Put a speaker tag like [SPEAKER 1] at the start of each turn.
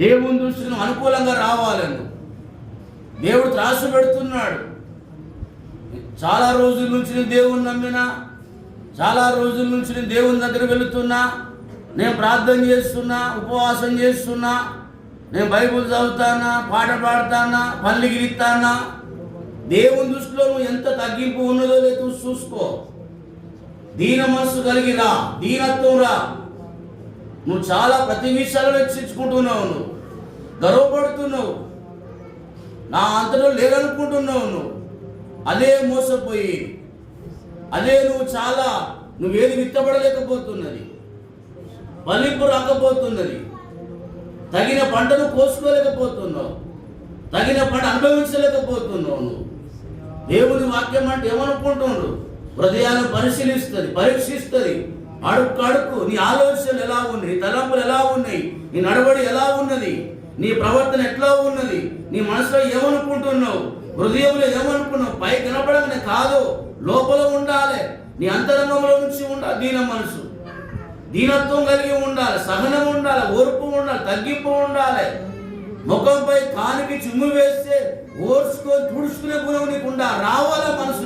[SPEAKER 1] దేవుని దృష్టిని అనుకూలంగా రావాలను. దేవుడు త్రాసు పెడుతున్నాడు. చాలా రోజుల నుంచి నేను దేవుని నమ్మినా చాలా రోజుల నుంచి నేను దేవుని దగ్గర వెళుతున్నా నేను ప్రార్థన చేస్తున్నా ఉపవాసం చేస్తున్నా నేను బైబుల్ చదువుతానా పాట పాడతానా పల్లె గిరిస్తానా దేవుని దృష్టిలో నువ్వు ఎంత తగ్గింపు ఉన్నదో లేదో చూసుకో. దీన మనసు కలిగి రా దీనత్వం రా. నువ్వు చాలా ప్రతి విషయాలు వెచ్చించుకుంటున్నావు నువ్వు. గర్వపడుతున్నావు. నా అంతలో లేదనుకుంటున్నావు నువ్వు. అదే మోసపోయి అదే నువ్వు చాలా నువ్వేది విత్తబడలేకపోతున్నది. ఫలింపు రాకపోతున్నది. తగిన పంటను కోసుకోలేకపోతున్నావు. తగిన పంట అనుభవించలేకపోతున్నావు నువ్వు. దేవుని వాక్యం అంటే ఏమనుకుంటున్నాడు హృదయాన్ని పరిశీలిస్తుంది పరీక్షిస్తుంది. అడుక్కు అడుక్కు నీ ఆలోచనలు ఎలా ఉన్నాయి? తలంపులు ఎలా ఉన్నాయి? నీ నడవడి ఎలా ఉన్నది? నీ ప్రవర్తన ఎట్లా ఉన్నది? నీ మనసులో ఏమనుకుంటున్నావు? హృదయంలో ఏమనుకున్నావు? పై కనపడగానే కాదు లోపల ఉండాలి. నీ అంతరంగంలో నుంచి ఉండాలి దీన మనసు. దీనత్వం కలిగి ఉండాలి సహనం ఉండాలి ఓర్పు ఉండాలి తగ్గింపు ఉండాలి. ముఖంపై కానికి చిమ్ము వేస్తే ఓర్చుకొని తుడుచుకునే గురువు నీకు ఉండాలి రావాలా మనసు.